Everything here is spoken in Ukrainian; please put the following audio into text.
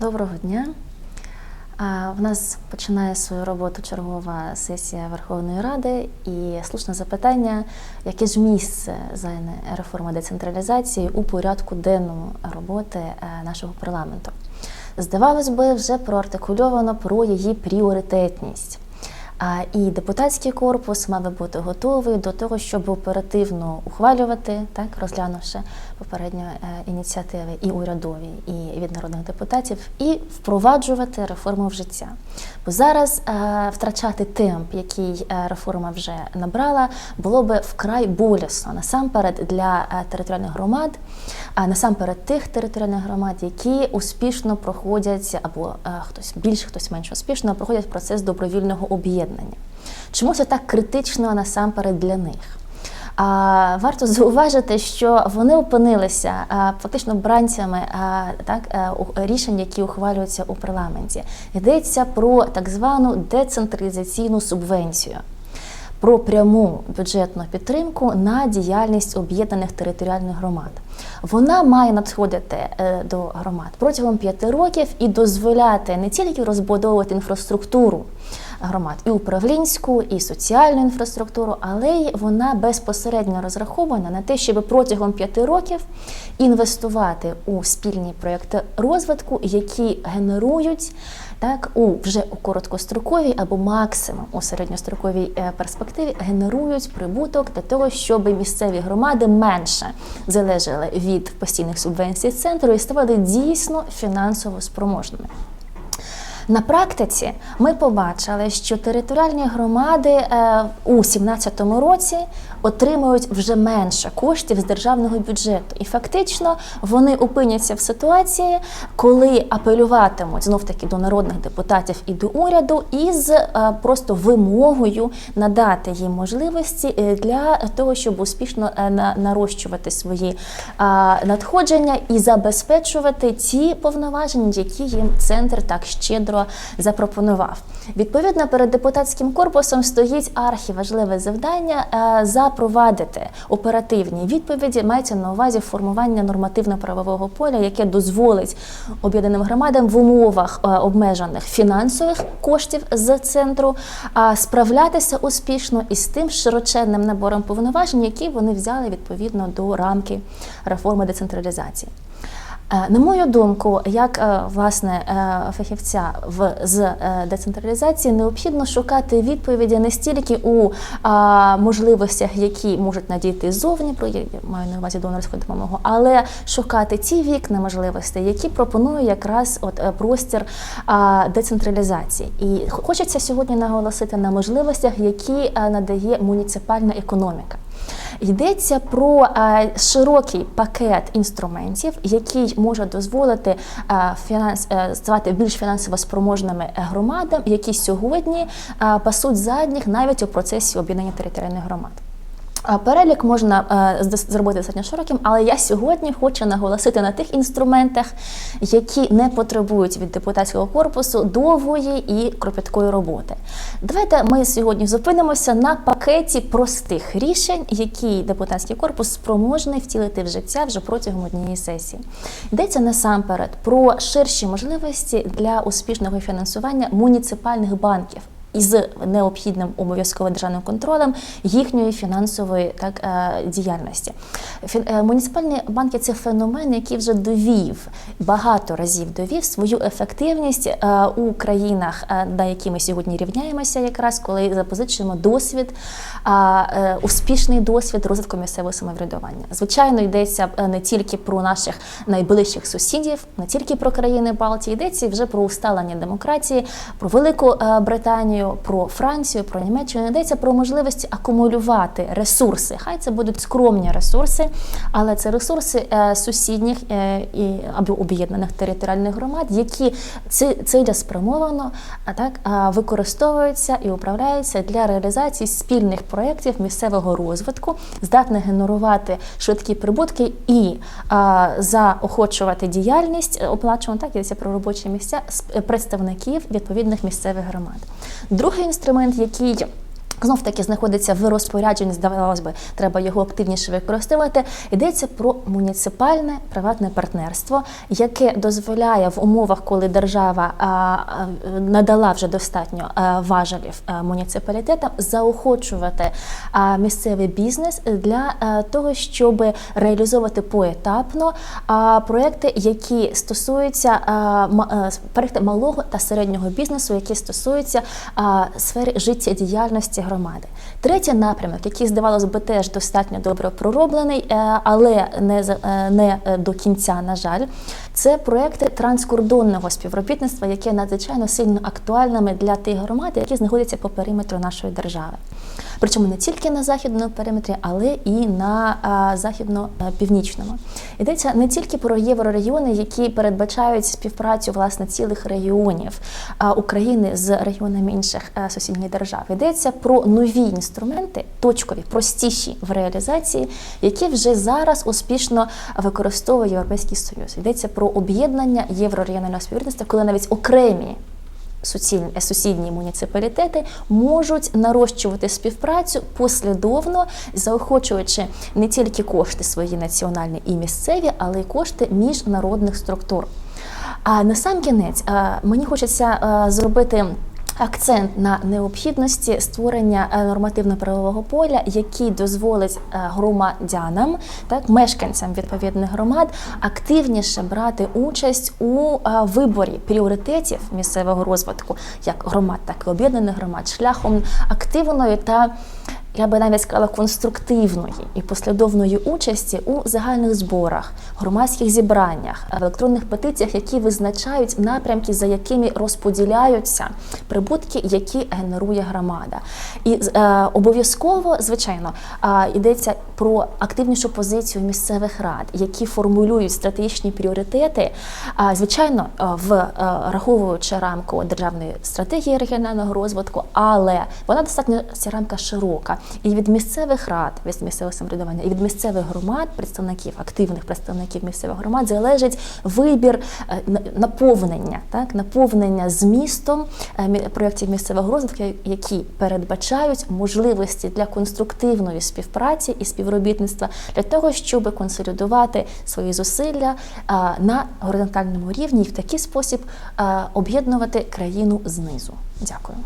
Доброго дня. В нас починає свою роботу чергова сесія Верховної Ради і слушне запитання, яке ж місце займе реформа децентралізації у порядку денному роботи е, нашого парламенту. Здавалось би, вже проартикульовано про її пріоритетність. А, І депутатський корпус мав би бути готовий до того, щоб оперативно ухвалювати, так розглянувши попередньо е, ініціативи і урядові, і від народних депутатів, і впроваджувати реформу в життя. Бо зараз е, втрачати темп, який е, реформа вже набрала, було би вкрай болісно насамперед для територіальних громад, а насамперед тих територіальних громад, які успішно проходять або е, хтось більш, хтось менш успішно проходять процес добровільного об'єднання. Чому це так критично насамперед для них? А варто зауважити, що вони опинилися а, фактично бранцями а, так е, у- рішень, які ухвалюються у парламенті. Йдеться про так звану децентралізаційну субвенцію. Про пряму бюджетну підтримку на діяльність об'єднаних територіальних громад. Вона має надходити е, до громад протягом п'яти років і дозволяти не тільки розбудовувати інфраструктуру громад, і управлінську, і соціальну інфраструктуру, але й вона безпосередньо розрахована на те, щоб протягом п'яти років інвестувати у спільні проекти розвитку, які генерують так у вже у короткостроковій або максимум у середньостроковій е, перспективі генерують прибуток для того, щоб місцеві громади менше залежали від постійних субвенцій центру і ставали дійсно фінансово спроможними. На практиці ми побачили, що територіальні громади е, у 2017 році отримують вже менше коштів з державного бюджету, і фактично вони опиняться в ситуації, коли апелюватимуть знов таки до народних депутатів і до уряду, із е, просто вимогою надати їм можливості е, для того, щоб успішно на- нарощувати свої надходження і забезпечувати ті повноваження, які їм центр так щедро запропонував. Відповідно, перед депутатським корпусом стоїть архіважливе завдання е, запровадити оперативні відповіді. Мається на увазі формування нормативно-правового поля, яке дозволить об'єднаним громадам в умовах е, обмежених фінансових коштів з центру справлятися успішно із тим широченним набором повноважень, які вони взяли відповідно до рамки реформи децентралізації. Е, На мою думку, як е, власне е, фахівця в з децентралізації, необхідно шукати відповіді не стільки у можливостях, які можуть надійти ззовні, про я маю на увазі донорську допомогу, але шукати ті вікна можливостей, які пропонує якраз от простір децентралізації. І хочеться сьогодні наголосити на можливостях, які надає муніципальна економіка. Йдеться про е, широкий пакет інструментів, який може дозволити е, фінанс, е, ставати більш фінансово спроможними громадам, які сьогодні пасуть задніх навіть у процесі об'єднання територіальних громад. Перелік можна е, зробити достатньо широким, але я сьогодні хочу наголосити на тих інструментах, які не потребують від депутатського корпусу довгої і кропіткої роботи. Давайте ми сьогодні зупинимося на пакеті простих рішень, які депутатський корпус спроможний втілити в життя вже протягом однієї сесії. Йдеться насамперед про ширші можливості для успішного фінансування муніципальних банків із необхідним обов'язково державним контролем їхньої фінансової так е, діяльності. Е, Муніципальні банки це феномен, який вже довів багато разів довів свою ефективність е, у країнах, на які ми сьогодні рівняємося, якраз коли запозичуємо досвід, успішний досвід розвитку місцевого самоврядування. Звичайно, йдеться не тільки про наших найближчих сусідів, не тільки про країни Балтії, йдеться вже про усталення демократії, про Велику Британію, про Францію, про Німеччину. Йдеться про можливість акумулювати ресурси. Хай це будуть скромні ресурси, але це ресурси е, сусідніх е, і або об'єднаних територіальних громад, які ці- цілеспрямовано а так використовуються і управляються для реалізації спільних проєктів місцевого розвитку, здатних генерувати швидкі прибутки і заохочувати діяльність, е, оплачувати так йдеться про робочі місця е, представників відповідних місцевих громад. Другий інструмент, який Знов таки знаходиться в розпорядженні, здавалось би, треба його активніше використовувати. Йдеться про муніципальне приватне партнерство, яке дозволяє в умовах, коли держава надала вже достатньо важелів муніципалітетам, заохочувати місцевий бізнес для того, щоб реалізовувати поетапно проекти, які стосуються проекти малого та середнього бізнесу, які стосуються сфери життєдіяльності громади. Третій напрямок, який здавалось би теж достатньо добре пророблений, е, але не е, не е, до кінця, на жаль, це проекти транскордонного співробітництва, яке надзвичайно сильно актуальними для тих громад, які знаходяться по периметру нашої держави. Причому не тільки на західному периметрі, але і на західно-північному. Йдеться не тільки про єврорегіони, які передбачають співпрацю власне цілих регіонів України з регіонами інших а, сусідніх держав. Йдеться про нові інструменти, точкові, простіші в реалізації, які вже зараз успішно використовує Європейський Союз. Йдеться про об'єднання єврорегіонального співробітництва, коли навіть окремі е, сусідні муніципалітети можуть нарощувати співпрацю послідовно, заохочуючи не тільки кошти свої національні і місцеві, але й кошти міжнародних структур. А на сам кінець е, мені хочеться е, зробити. Акцент на необхідності створення е, нормативно-правового поля, який дозволить е, громадянам, так мешканцям відповідних громад активніше брати участь у е, виборі пріоритетів місцевого розвитку, як громад, так і об'єднаних громад, шляхом активної та я би навіть сказала конструктивної і послідовної участі у загальних зборах, громадських зібраннях, електронних петиціях, які визначають напрямки, за якими розподіляються прибутки, які генерує громада. І е, обов'язково, звичайно, е, йдеться про активнішу позицію місцевих рад, які формулюють стратегічні пріоритети. А, звичайно, е, в е, враховуючи рамку державної стратегії регіонального розвитку, але вона достатньо ця рамка широка. І від місцевих рад, від місцевого самоврядування, і від місцевих громад, представників, активних представників місцевих громад, залежить вибір е, на- наповнення, так наповнення змістом е, проєктів місцевого розвитку, які передбачають можливості для конструктивної співпраці і співробітництва для того, щоб консолідувати свої зусилля е, на горизонтальному рівні і в такий спосіб об'єднувати країну знизу. Дякую.